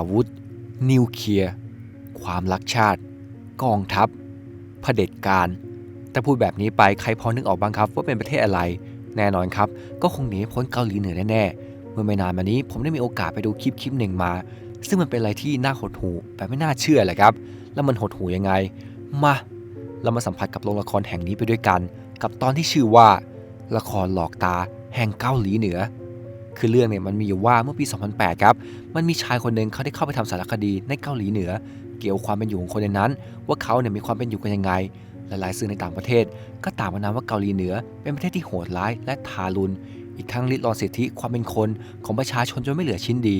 อาวุธ นิวเคลียร์ ความรักชาติ กองทัพเผด็จการแต่พูดแบบนี้ไปใครพอนึกออกบ้างครับ ว่าเป็นประเทศอะไร แน่นอนครับ ก็คงหนีพ้นเกาหลีเหนือแน่ๆเมื่อไม่นานมานี้ผมได้มีโอกาสไปดูคลิปคลิปหนึ่งมา ซึ่งมันเป็นอะไรที่น่าหดหูแบบไม่น่าเชื่อเลยครับ แล้วมันหดหูยังไง มา เรามาสัมผัสกับโรงละครแห่งนี้ไปด้วยกัน กับตอนที่ชื่อว่า ละครหลอกตาแห่งเกาหลีเหนือ คือเรื่องเนี่ยมันมีอยู่ว่าเมื่อปี 2008 ครับ มันมีชายคนหนึ่งเขาได้เข้าไปทำสารคดีในเกาหลีเหนือ เกี่ยวความเป็นอยู่ของคนในนั้น ว่าเขาเนี่ยมีความเป็นอยู่กันยังไง หลายๆสื่อในต่างประเทศ ก็ต่างประนามว่าเกาหลีเหนือ เป็นประเทศที่โหดร้ายและทารุณ อีกทั้งริดรอนสิทธิความเป็นคนของประชาชนจนไม่เหลือชิ้นดี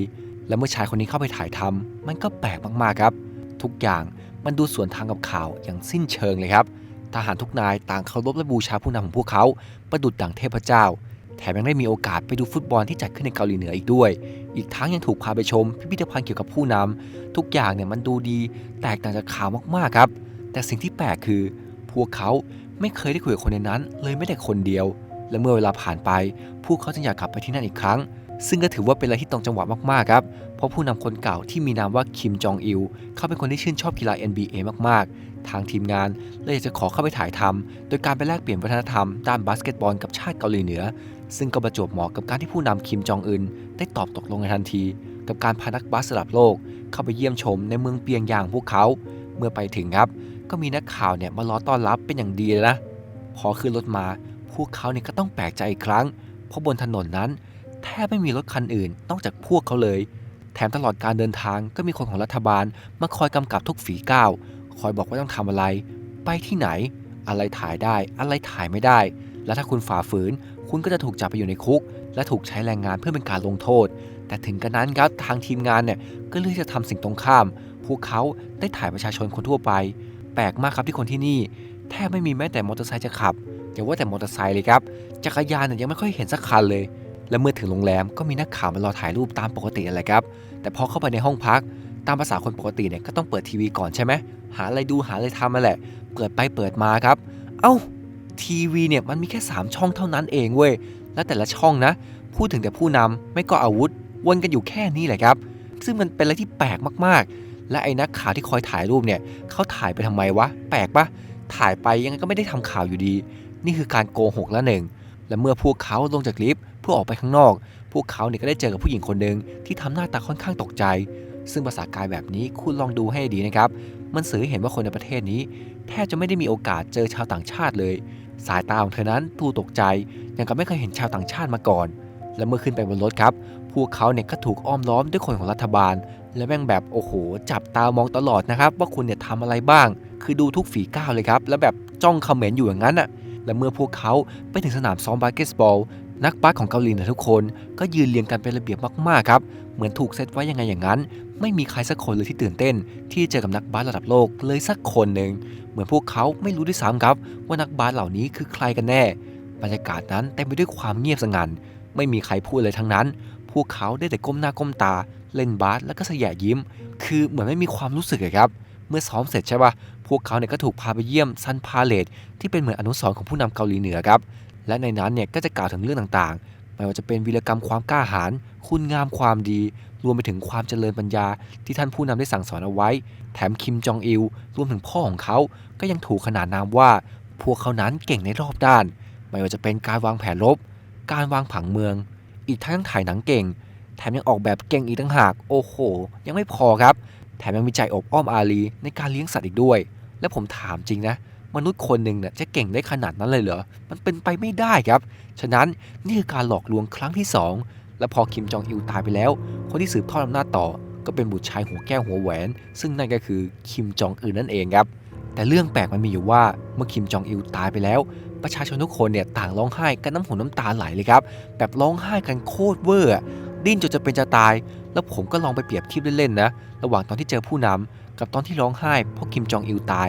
และเมื่อชายคนนี้เข้าไปถ่ายทำมันก็แปลกมากๆครับ ทุกอย่างมันดูสวนทางกับข่าวอย่างสิ้นเชิงเลยครับ ทหารทุกนายต่างเคารพและบูชาผู้นำของพวกเขา ประดุจดังเทพเจ้า แถมยังได้มีโอกาสไปดูฟุตบอลที่จัดขึ้นในเกาหลีเหนืออีกด้วย อีกทั้งยังถูกพาไปชม พิพิธภัณฑ์เกี่ยวกับผู้นำทุกอย่างเนี่ยมันดูดีแตกต่างจากข่าวมากๆครับ แต่สิ่งที่แปลกคือ พวกเขาไม่เคยได้คุยกับคนในนั้น เลยไม่แต่คนเดียว และเมื่อเวลาผ่านไป พวกเขาจึงอยากกลับไปที่นั่นอีกครั้ง ซึ่งก็ถือว่าเป็นอะไรที่ตรงจังหวะมากๆครับ เพราะผู้นำคนเก่าที่มีนามว่าคิมจองอิล เขาเป็นคนที่ชื่นชอบกีฬา NBA มากๆ ทางทีมงานเลยอยากจะขอเข้าไปถ่ายทำโดยการไปแลกเปลี่ยนวัฒนธรรมด้านบาสเกตบอลกับชาติเกาหลีเหนือ ซึ่งก็ประจวบเหมาะกับการที่ผู้นำคิมจองอึนได้ตอบตกลงในทันที กับการพานักบาสระดับโลก เข้าไปเยี่ยมชมในเมืองเปียงยางพวกเขา เมื่อไปถึงครับ ก็มีนักข่าวเนี่ยมารอต้อนรับเป็นอย่างดีเลยนะ พอขึ้นรถมาพวกเขาเนี่ยก็ต้องแปลกใจอีกครั้ง เพราะบนถนนนั้น แทบไม่มีรถคันอื่น นอกจากพวกเขาเลย แถมตลอดการเดินทางก็มีคนของรัฐบาลมาคอยกำกับทุกฝีก้าวคอยบอกว่าต้องทำอะไร ไปที่ไหน อะไรถ่ายได้ อะไรถ่ายไม่ได้ และถ้าคุณฝ่าฝืน คุณก็จะถูกจับไปอยู่ในคุก และถูกใช้แรงงานเพื่อเป็นการลงโทษ แต่ถึงกระนั้นครับทางทีมงานเนี่ยก็เลือกจะทำสิ่งตรงข้าม พวกเขาได้ถ่ายประชาชนคนทั่วไป แปลกมากครับที่คนที่นี่ แทบไม่มีแม้แต่มอเตอร์ไซค์จะขับอย่าว่าแต่มอเตอร์ไซค์เลยครับจักรยานเนี่ยยังไม่ค่อยเห็นสักคันเลย และเมื่อถึงโรงแรมก็มีนักข่าวมารอถ่ายรูปตามปกติอะไรครับแต่พอเข้าไปในห้องพักตามภาษาคนปกติเนี่ยก็ต้องเปิดทีวีก่อนใช่ไหมหาอะไรดูหาอะไรทำมาแหละ เปิดไปเปิดมาครับ เอ้า ทีวีเนี่ยมันมีแค่ 3 ช่องเท่านั้นเองเว้ย และแต่ละช่องนะ พูดถึงแต่ผู้นำไม่ก็อาวุธ วนกันอยู่แค่นี้แหละครับ ซึ่งมันเป็นอะไรที่แปลกมากๆ และไอ้นักข่าวที่คอยถ่ายรูปเนี่ยเขาถ่ายไปทำไมวะ แปลกปะถ่ายไปยังไงก็ไม่ได้ทำข่าวอยู่ดี นี่คือการโกหกละหนึ่ง และเมื่อพวกเขาลงจากลิฟต์เพื่อออกไปข้างนอก พวกเขาเนี่ยก็ได้เจอกับผู้หญิงคนหนึ่งที่ทำหน้าตาค่อนข้างตกใจ ซึ่งภาษากายแบบนี้คุณลองดูให้ดีนะครับ มันสื่อให้เห็นว่าคนในประเทศนี้ แทบจะไม่ได้มีโอกาสเจอชาวต่างชาติเลย สายตาของเธอนั้นดูตกใจย่างกับไม่เคยเห็นชาวต่างชาติมาก่อน และเมื่อขึ้นไปบนรถครับ พวกเขาเนี่ยก็ถูกอ้อมล้อมด้วยคนของรัฐบาล และแม่งแบบโอ้โห จับตามองตลอดนะครับ ว่าคุณเนี่ยทำอะไรบ้าง คือดูทุกฝีก้าวเลยครับ แล้วแบบจ้องคอมเมนต์อยู่อย่างนั้นอะและเมื่อพวกเขาไปถึงสนามซ้อมบาสเกตบอลนักบาสของเกาหลีเหนือทุกคนก็ยืนเรียงกันเป็นระเบียบมากๆครับเหมือนถูกเซตไว้ยังไงอย่างนั้น ไม่มีใครสักคนเลยที่ตื่นเต้น ที่เจอกับนักบาสระดับโลกเลยสักคนหนึ่ง เหมือนพวกเขาไม่รู้ด้วยซ้ำครับ ว่านักบาสเหล่านี้คือใครกันแน่ บรรยากาศนั้นเต็มไปด้วยความเงียบสงัน ไม่มีใครพูดเลยทั้งนั้น พวกเขาได้แต่ก้มหน้าก้มตา เล่นบาสแล้วก็แสยะยิ้ม คือเหมือนไม่มีความรู้สึกอะครับ เมื่อซ้อมเสร็จใช่ปะพวกเขาเนี่ยก็ถูกพาไปเยี่ยมซันพาเลตที่เป็นเหมือนอนุสรณ์ของผู้นำเกาหลีเหนือครับ และในนั้นเนี่ยก็จะกล่าวถึงเรื่องต่างๆ ไม่ว่าจะเป็นวีรกรรมความกล้าหาญ คุณงามความดี รวมไปถึงความเจริญปัญญาที่ท่านผู้นำได้สั่งสอนเอาไว้ แถมคิมจองอิลรวมถึงพ่อของเขาก็ยังถูกขนานนามว่า พวกเขานั้นเก่งในรอบด้าน ไม่ว่าจะเป็นการวางแผนรบ การวางผังเมือง อีกทั้งถ่ายหนังเก่ง แถมยังออกแบบเก่งอีกต่างหาก โอ้โห ยังไม่พอครับ แถมยังมีใจอบอ้อมอารีในการเลี้ยงสัตว์อีกด้วย และผมถามจริงนะ มนุษย์คนหนึ่งเนี่ยจะเก่งได้ขนาดนั้นเลยเหรอ มันเป็นไปไม่ได้ครับ ฉะนั้นนี่คือการหลอกลวงครั้งที่ 2 และพอคิมจองอิลตายไปแล้ว คนที่สืบทอดอำนาจต่อ ก็เป็นบุตรชายหัวแก้วหัวแหวน ซึ่งนั่นก็คือคิมจองอึนนั่นเองครับ แต่เรื่องแปลกมันมีอยู่ว่าเมื่อคิมจองอิลตายไปแล้ว ประชาชนทุกคนเนี่ยต่างร้องไห้กันน้ำหูน้ำตาไหลเลยครับแบบร้องไห้กันโคตรเวอร์ดิ้นจนจะเป็นจะตาย แล้วผมก็ลองไปเปรียบเทียบเล่นๆนะระหว่างตอนที่เจอผู้นำกับตอนที่ร้องไห้เพราะคิมจองอิลตาย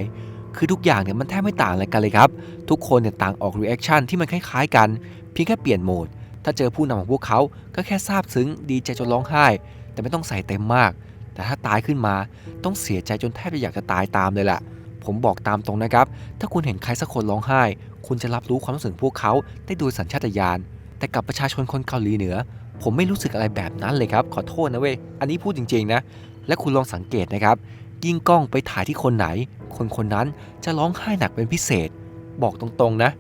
คือทุกอย่างเนี่ยมันแทบไม่ต่างอะไรกันเลยครับ ทุกคนเนี่ยต่างออกรีแอคชั่นที่มันคล้ายๆกัน เพียงแค่เปลี่ยนโหมด ถ้าเจอผู้นำของพวกเขาก็แค่ซาบซึ้งดีใจจนร้องไห้ แต่ไม่ต้องใส่เต็มมาก แต่ถ้าตายขึ้นมาต้องเสียใจจนแทบจะอยากจะตายตามเลยแหละผมบอกตามตรงนะครับ ถ้าคุณเห็นใครสักคนร้องไห้ คุณจะรับรู้ความรู้สึกพวกเขาได้โดยสัญชาตญาณ แต่กับประชาชนคนเกาหลีเหนือ ผมไม่รู้สึกอะไรแบบนั้นเลยครับ ขอโทษนะเว้ย อันนี้พูดจริงๆนะ และคุณลองสังเกตนะครับ ยิ่งกล้องไปถ่ายที่คนไหน คนคนนั้นจะร้องไห้หนักเป็นพิเศษ บอกตรงๆนะ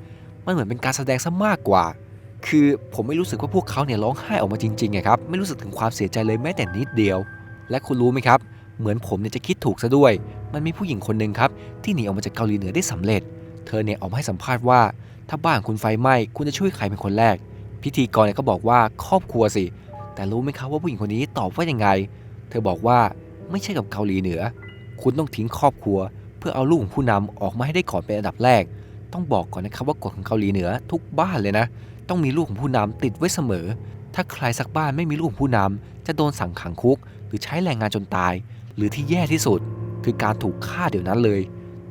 มันเหมือนเป็นการแสดงซะมากกว่า คือผมไม่รู้สึกว่าพวกเขาเนี่ยร้องไห้ออกมาจริงๆอะครับ ไม่รู้สึกถึงความเสียใจเลยแม้แต่นิดเดียว และคุณรู้ไหมครับ เหมือนผมเนี่ยจะคิดถูกซะด้วย มันมีผู้หญิงคนหนึ่งครับ ที่หนีออกมาจากเกาหลีเหนือได้สำเร็จ เธอเนี่ยออกมาให้สัมภาษณ์ว่า ถ้าบ้านคุณไฟไหม้คุณจะช่วยใครเป็นคนแรก พิธีกรเนี่ยก็บอกว่าครอบครัวสิ แต่รู้ไหมครับว่าผู้หญิงคนนี้ตอบว่ายังไง เธอบอกว่าไม่ใช่กับเกาหลีเหนือ คุณต้องทิ้งครอบครัว เพื่อเอาลูกของผู้นำออกมาให้ได้ก่อนเป็นอันดับแรก ต้องบอกก่อนนะครับว่ากฎของเกาหลีเหนือทุกบ้านเลยนะ ต้องมีลูกของผู้นำติดไว้เสมอ ถ้าใครสักบ้านไม่มีลูกของผู้นำจะโดนสั่งขังคุก หรือใช้แรงงานจนตาย หรือที่แย่ที่สุด คือการถูกฆ่าเดี๋ยวนั้นเลย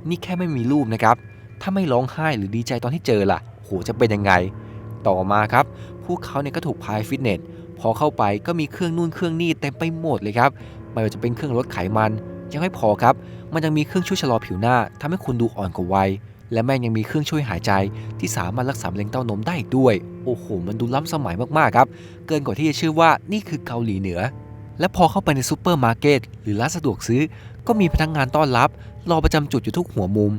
นี่แค่ไม่มีลูกนะครับ ถ้าไม่ร้องไห้หรือดีใจตอนที่เจอล่ะ โหจะเป็นยังไง ต่อมาครับ พวกเขาเนี่ยก็ถูกพาไปฟิตเนส พอเข้าไปก็มีเครื่องนู่นเครื่องนี่เต็มไปหมดเลยครับ ไม่ว่าจะเป็นเครื่องลดไขมัน ยังไม่พอครับ มันยังมีเครื่องช่วยชะลอผิวหน้าทำให้คุณดูอ่อนกว่าวัย และแม่งยังมีเครื่องช่วยหายใจที่สามารถรักษามะเร็งเต้านมได้อีกด้วย โอ้โห มันดูล้ำสมัยมากๆครับ เกินกว่าที่จะเชื่อว่านี่คือเกาหลีเหนือ และพอเข้าไปในซูเปอร์มาร์เก็ตหรือร้านสะดวกซื้อ ก็มีพนักงานต้อนรับ รอประจำจุดอยู่ทุกหัวมุม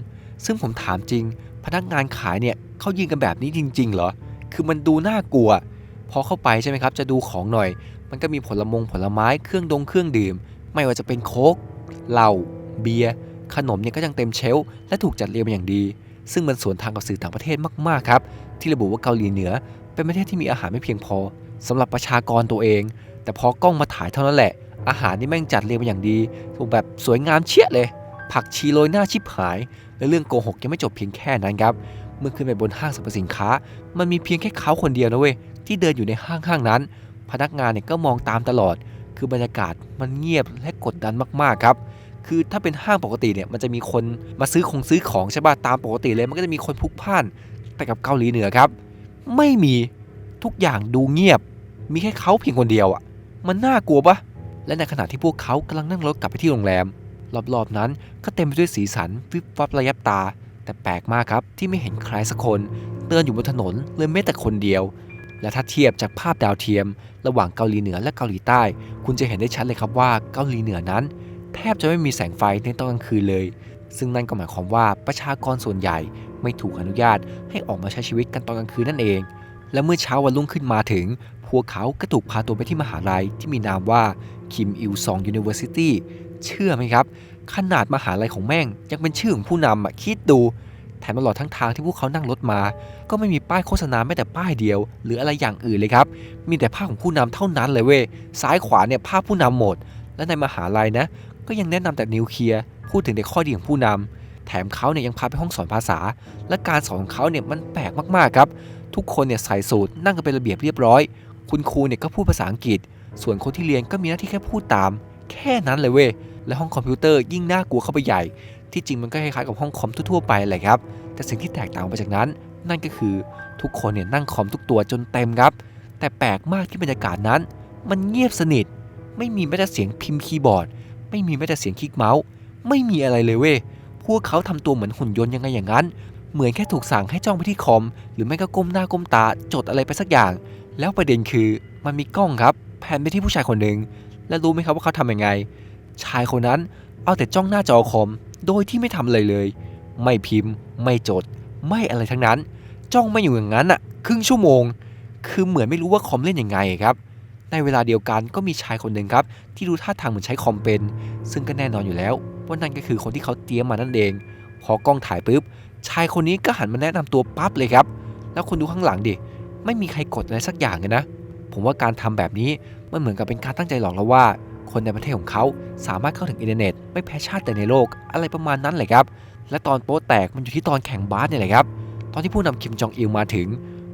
ซึ่งผมถามจริง พนักงานขายเนี่ยเขายิงกันแบบนี้จริง ๆ เหรอ คือมันดูน่ากลัว พอเข้าไปใช่ไหมครับ จะดูของหน่อย มันก็มีผลมงผลไม้เครื่องดงเครื่องดื่ม ไม่ว่าจะเป็นโค้กเหล้าเบียร์ขนมเนี่ยก็ยังเต็มเชลฟ์และถูกจัดเรียงอย่างดี ซึ่งมันสวนทางกับสื่อต่างประเทศมากๆครับ ที่ระบุว่าเกาหลีเหนือ เป็นประเทศที่มีอาหารไม่เพียงพอสำหรับประชากรตัวเอง แต่พอกล้องมาถ่ายเท่านั้นแหละ อาหารนี่แม่งจัดเรียงมาอย่างดี ถูกแบบสวยงามเชี่ยเลย ผักชีโรยหน้าชิบหาย และเรื่องโกหกยังไม่จบเพียงแค่นั้นครับ เมื่อขึ้นไปบนห้างสรรพสินค้า มันมีเพียงแค่เขาคนเดียวนะเว้ยที่เดินอยู่ในห้างห้างนั้น พนักงานเนี่ยก็มองตามตลอด คือบรรยากาศมันเงียบและกดดันมากๆครับ คือถ้าเป็นห้างปกติเนี่ยมันจะมีคนมาซื้อคงซื้อของใช่ป่ะตามปกติเลยมันก็จะมีคนพลุกพล่าน แต่กับเกาหลีเหนือครับ ไม่มีทุกอย่างดูเงียบ มีแค่เขาเพียงคนเดียวอะ มันน่ากลัวปะและในขณะที่พวกเขากำลังนั่งรถกลับไปที่โรงแรม รอบๆนั้นก็เต็มไปด้วยสีสันวิบวับระยับตา แต่แปลกมากครับที่ไม่เห็นใครสักคนเดินอยู่บนถนนเลยแม้แต่คนเดียว และถ้าเทียบจากภาพดาวเทียม ระหว่างเกาหลีเหนือและเกาหลีใต้ คุณจะเห็นได้ชัดเลยครับว่าเกาหลีเหนือนั้น แทบจะไม่มีแสงไฟในตอนกลางคืนเลย ซึ่งนั่นก็หมายความว่าประชากรส่วนใหญ่ไม่ถูกอนุญาตให้ออกมาใช้ชีวิตกันตอนกลางคืนนั่นเอง และเมื่อเช้าวันรุ่งขึ้นมาถึง พวกเขาก็ถูกพาตัวไปที่มหาลัยที่มีนามว่าคิมอิลซองยูนิเวอร์ซิตี้เชื่อไหมครับ ขนาดมหาลัยของแม่งยังเป็นชื่อของผู้นำอะคิดดูแถมตลอดทั้งทางที่พวกเขานั่งรถมา ก็ไม่มีป้ายโฆษณาแม้แต่ป้ายเดียว หรืออะไรอย่างอื่นเลยครับ มีแต่ภาพของผู้นำเท่านั้นเลยเว้ย ซ้ายขวาเนี่ยภาพผู้นำหมด และในมหาลัยนะ ก็ยังแนะนำแต่นิวเคลียร์พูดถึงแต่ข้อดีของผู้นำแถมเขาเนี่ยยังพาไปห้องสอนภาษา และการสอนของเขาเนี่ยมันแปลกมากๆครับ ทุกคนเนี่ยใส่สูทนั่งกันเป็นระเบียบเรียบร้อย คุณครูเนี่ยก็พูดภาษาอังกฤษ ส่วนคนที่เรียนก็มีหน้าที่แค่พูดตาม แค่นั้นเลยเว้ยและห้องคอมพิวเตอร์ยิ่งน่ากลัวเข้าไปใหญ่ ที่จริงมันก็คล้ายๆกับห้องคอมทั่วๆไปแหละครับแต่สิ่งที่แตกต่างไปจากนั้น นั่นก็คือทุกคนเนี่ยนั่งคอมทุกตัวจนเต็มครับแต่แปลกมากที่บรรยากาศนั้น มันเงียบสนิท ไม่มีแม้แต่เสียงพิมพ์คีย์บอร์ด ไม่มีแม้แต่เสียงคลิกเมาส์ไม่มีอะไรเลยเว้ยพวกเขาทำตัวเหมือนหุ่นยนต์ยังไงอย่างนั้น เหมือนแค่ถูกสั่งให้จ้องไปที่คอม หรือไม่ก็ก้มหน้าก้มตาจดอะไรไปสักอย่าง แล้วประเด็นคือมันมีกล้องครับแผนไปที่ผู้ชายคนหนึ่งและรู้ไหมครับว่าเขาทำยังไง ชายคนนั้นเอาแต่จ้องหน้าจอคอม โดยที่ไม่ทำอะไรเลย ไม่พิมพ์ ไม่จด ไม่อะไรทั้งนั้น จ้องไม่อยู่อย่างนั้นอะครึ่งชั่วโมง คือเหมือนไม่รู้ว่าคอมเล่นยังไงครับ ในเวลาเดียวกันก็มีชายคนหนึ่งครับ ที่ดูท่าทางเหมือนใช้คอมเป็น ซึ่งก็แน่นอนอยู่แล้ว ว่านั่นก็คือคนที่เขาเตรียมมานั่นเอง พอกล้องถ่ายปุ๊บ ชายคนนี้ก็หันมาแนะนำตัวปั๊บเลยครับ แล้วคนดูข้างหลังดิ ไม่มีใครกดอะไรสักอย่างเลยนะ ผมว่าการทำแบบนี้มันเหมือนกับเป็นการตั้งใจหลอกเราว่า คนในประเทศของเขาสามารถเข้าถึงอินเทอร์เน็ตไม่แพ้ชาติแต่ในโลก อะไรประมาณนั้นเลยครับ และตอนโป๊แตกมันอยู่ที่ตอนแข่งบาสเนี่ยแหละครับ ตอนที่ผู้นำคิมจองอิลมาถึง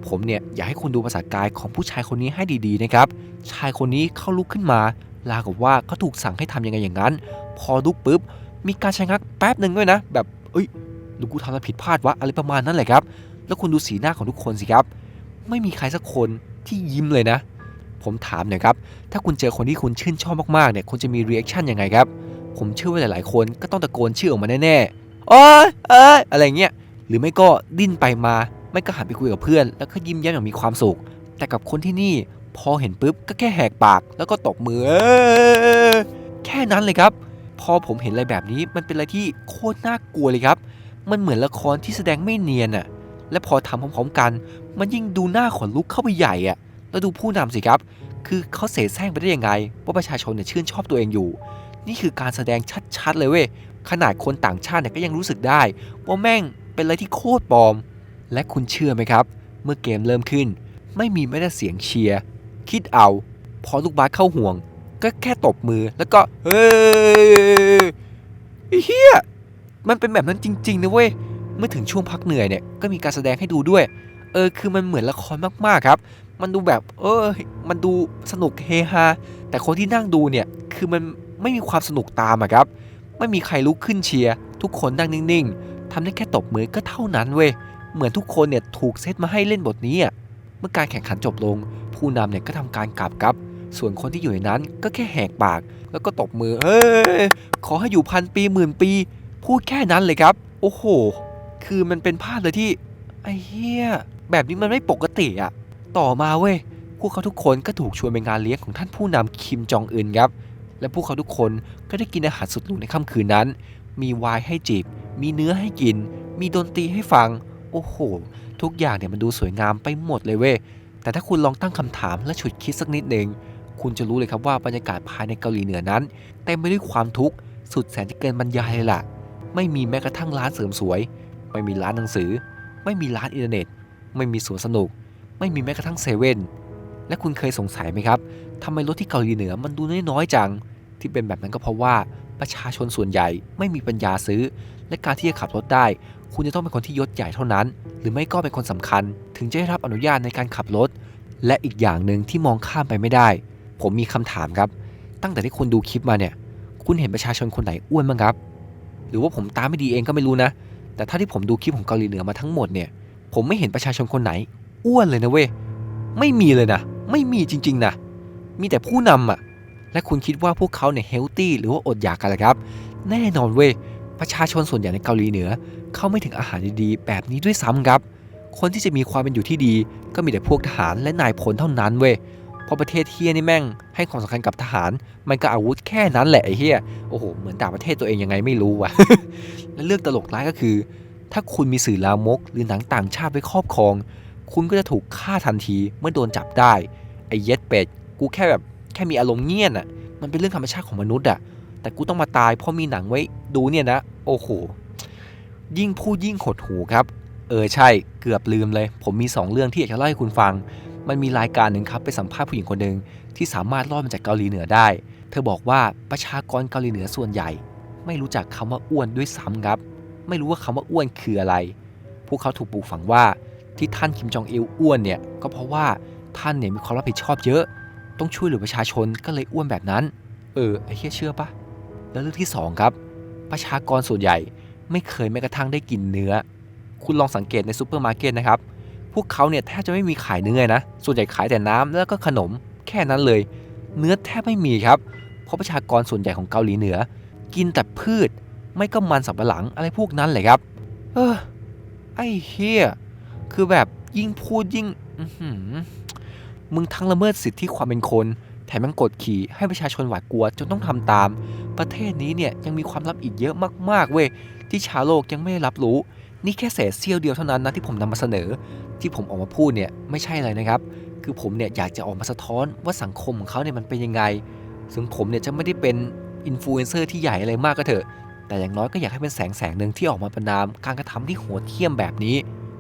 ผมเนี่ยอยากให้คุณดูภาษากายของผู้ชายคนนี้ให้ดีๆนะครับ ชายคนนี้เขาลุกขึ้นมาลากับว่าเขาถูกสั่งให้ทำยังไงอย่างนั้น พอลุกปุ๊บ มีการชะงักแป๊บหนึ่งด้วยนะ แบบเอ้ยหรือกูทำอะไรผิดพลาดวะอะไรประมาณนั้นแหละครับ แล้วคุณดูสีหน้าของทุกคนสิครับ ไม่มีใครสักคนที่ยิ้มเลยนะ ผมถามหน่อยครับ ถ้าคุณเจอคนที่คุณชื่นชอบมากๆเนี่ยคุณจะมีรีแอคชั่นยังไงครับ ผมเชื่อว่าหลายๆ คนก็ต้องตะโกนชื่อออกมาแน่ๆอ้ยเอ้ยอะไรเงี้ยหรือไม่ก็ดิ้นไปมา ไม่ก็หันไปคุยกับเพื่อน แล้วก็ยิ้มแย้มอย่างมีความสุข แต่กับคนที่นี่พอเห็นปุ๊บก็แค่แหกปาก แล้วก็ตบมือแแค่นั้นเลยครับ พอผมเห็นอะไรแบบนี้มันเป็นอะไรที่โคตรน่ากลัวเลยครับ มันเหมือนละครที่แสดงไม่เนียนอะและพอทำพร้อมๆกัน มันยิ่งดูหน้าขนลุกเข้าไปใหญ่อะแล้วดูผู้นำสิครับ คือเขาเสแสร้งไปได้ยังไง ว่าประชาชนเนี่ยชื่นชอบตัวเองอยู่ นี่คือการแสดงชัดๆเลยเว้ยขนาดคนต่างชาติเนี่ยก็ยังรู้สึกได้ ว่าแม่งเป็นอะไรที่โคตรปลอม และคุณเชื่อไหมครับ เมื่อเกมเริ่มขึ้น ไม่มีแม้แต่เสียงเชียร์คิดเอา พอลูกบาสเข้าห่วง ก็แค่ตบมือแล้วก็เฮ้ยเฮียมันเป็นแบบนั้นจริงๆนะเว้ยเมื่อถึงช่วงพักเหนื่อยเนี่ยก็มีการแสดงให้ดูด้วย เออคือมันเหมือนละครมากๆครับ มันดูแบบ เออ มันดูสนุกเฮฮาแต่คนที่นั่งดูเนี่ยคือมันไม่มีความสนุกตามอะครับ ไม่มีใครลุกขึ้นเชียร์ทุกคนนั่งนิ่งๆทำได้แค่ตบมือก็เท่านั้นเว้ย เหมือนทุกคนเนี่ยถูกเซตมาให้เล่นบทนี้อะเมื่อการแข่งขันจบลง ผู้นำเนี่ยก็ทำการกลับครับ ส่วนคนที่อยู่ในนั้นก็แค่แหกปาก แล้วก็ตบมือเฮ้ยขอให้อยู่พันปีหมื่นปี พูดแค่นั้นเลยครับ โอ้โห คือมันเป็นภาพเลยที่ไอ้เหี้ยแบบนี้มันไม่ปกติอะต่อมาเว้ยพวกเขาทุกคนก็ถูกชวนไปงานเลี้ยงของท่านผู้นำคิมจองอึนครับ และพวกเขาทุกคนก็ได้กินอาหารสุดหรูในค่ำคืนนั้น มีไวน์ให้จิบ มีเนื้อให้กิน มีดนตรีให้ฟัง โอ้โห ทุกอย่างเนี่ยมันดูสวยงามไปหมดเลยเว้ย แต่ถ้าคุณลองตั้งคำถามและฉุดคิดสักนิดหนึ่งคุณจะรู้เลยครับว่าบรรยากาศภายในเกาหลีเหนือนั้นเต็มไปด้วยความทุกข์สุดแสนจะเกินบรรยายเลยล่ะ ไม่มีแม้กระทั่งร้านเสริมสวย ไม่มีร้านหนังสือ ไม่มีร้านอินเทอร์เน็ต ไม่มีสวนสนุก ไม่มีแม้กระทั่งเซเว่น และคุณเคยสงสัยไหมครับทำไมรถที่เกาหลีเหนือมันดูน้อยๆจัง ที่เป็นแบบนั้นก็เพราะว่าประชาชนส่วนใหญ่ไม่มีปัญญาซื้อ และการที่จะขับรถได้ คุณจะต้องเป็นคนที่ยศใหญ่เท่านั้น หรือไม่ก็เป็นคนสำคัญ ถึงจะได้รับอนุญาตในการขับรถ และอีกอย่างหนึ่งที่มองข้ามไปไม่ได้ ผมมีคำถามครับ ตั้งแต่ที่คุณดูคลิปมาเนี่ย คุณเห็นประชาชนคนไหนอ้วนบ้างครับ หรือว่าผมตามไม่ดีเองก็ไม่รู้นะ แต่ถ้าที่ผมดูคลิปของเกาหลีเหนือมาทั้งหมดเนี่ย ผมไม่เห็นประชาชนคนไหน อ้วนเลยนะเว้ย ไม่มีเลยนะ ไม่มีจริง ๆนะ มีแต่ผู้นำอะและคุณคิดว่าพวกเขาเนี่ยเฮลตี้หรือว่าอดอยากกันเหรอครับ แน่นอนเว้ยประชาชนส่วนใหญ่ในเกาหลีเหนือ เข้าไม่ถึงอาหารดีๆ แบบนี้ด้วยซ้ำครับ คนที่จะมีความเป็นอยู่ที่ดี ก็มีแต่พวกทหารและนายพลเท่านั้นเว้ยพราะประเทศเฮียนี่แม่งให้ความสำคัญกับทหาร มันก็อาวุธแค่นั้นแหละไอ้เฮียโอ้โห เหมือนด่าประเทศตัวเองยังไงไม่รู้ว่ะ และเรื่องตลกร้ายก็คือ ถ้าคุณมีสื่อลามก หรือหนังต่างชาติไว้ครอบครอง คุณก็จะถูกฆ่าทันทีเมื่อโดนจับได้ ไอ้เย็ดเป็ด กูแค่แบบแค่มีอารมณ์เงียนอะ มันเป็นเรื่องธรรมชาติของมนุษย์อะ แต่กูต้องมาตายเพราะมีหนังไว้ดูเนี่ยนะ โอ้โห ยิ่งพูดยิ่งหดหูครับ เออใช่เกือบลืมเลย ผมมี 2 เรื่องที่อยากจะเล่าให้คุณฟัง มันมีรายการหนึ่งครับไปสัมภาษณ์ผู้หญิงคนหนึ่งที่สามารถรอดมาจากเกาหลีเหนือได้ เธอบอกว่าประชากรเกาหลีเหนือส่วนใหญ่ ไม่รู้จักคำว่าอ้วนด้วยซ้ำครับ ไม่รู้ว่าคำว่าอ้วนคืออะไร พวกเขาถูกปลูกฝังว่าที่ท่านคิมจองอิลอ้วนเนี่ยก็เพราะว่าท่านเนี่ยมีความรับผิดชอบเยอะ ต้องช่วยเหลือประชาชนก็เลยอ้วนแบบนั้น เออไอ้เหี้ยเชื่อปะแล้วเรื่องที่สองครับประชากรส่วนใหญ่ ไม่เคยแม้กระทั่งได้กินเนื้อ คุณลองสังเกตในซูเปอร์มาร์เก็ตนะครับ พวกเขาเนี่ยแทบจะไม่มีขายเนื้อนะ ส่วนใหญ่ขายแต่น้ำแล้วก็ขนมแค่นั้นเลย เนื้อแทบไม่มีครับ เพราะประชากรส่วนใหญ่ของเกาหลีเหนือ กินแต่พืช ไม่ก็มันสำปะหลังอะไรพวกนั้นเลยครับ เออไอ้เฮียคือแบบยิ่งพูดยิ่งมึงทั้งละเมิดสิทธิความเป็นคน แถมยังกดขี่ให้ประชาชนหวาดกลัวจนต้องทำตาม ประเทศนี้เนี่ยยังมีความลับอีกเยอะมากๆเว้ย ที่ชาวโลกยังไม่ได้รับรู้ นี่แค่เศษเสี้ยวเดียวเท่านั้นนะที่ผมนำมาเสนอ ที่ผมออกมาพูดเนี่ยไม่ใช่อะไรนะครับ คือผมเนี่ยอยากจะออกมาสะท้อนว่าสังคมของเขาเนี่ยมันเป็นยังไงซึ่งผมเนี่ยจะไม่ได้เป็นอินฟลูเอนเซอร์ที่ใหญ่อะไรมากก็เถอะ แต่อย่างน้อยก็อยากให้เป็นแสงแสงหนึ่งที่ออกมาประนามการกระทำที่โหดเหี้ยมแบบนี้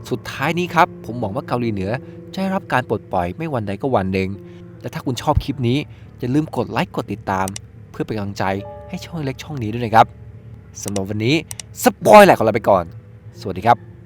สุดท้ายนี้ครับ ผมหวังว่าเกาหลีเหนือจะได้รับการปลดปล่อยไม่วันใดก็วันหนึ่งและถ้าคุณชอบคลิปนี้อย่าลืมกดไลค์กดติดตาม เพื่อเป็นกำลังใจให้ช่องเล็กช่องนี้ด้วยนะครับ สำหรับวันนี้สปอยแหละขอลาไปก่อน สวัสดีครับ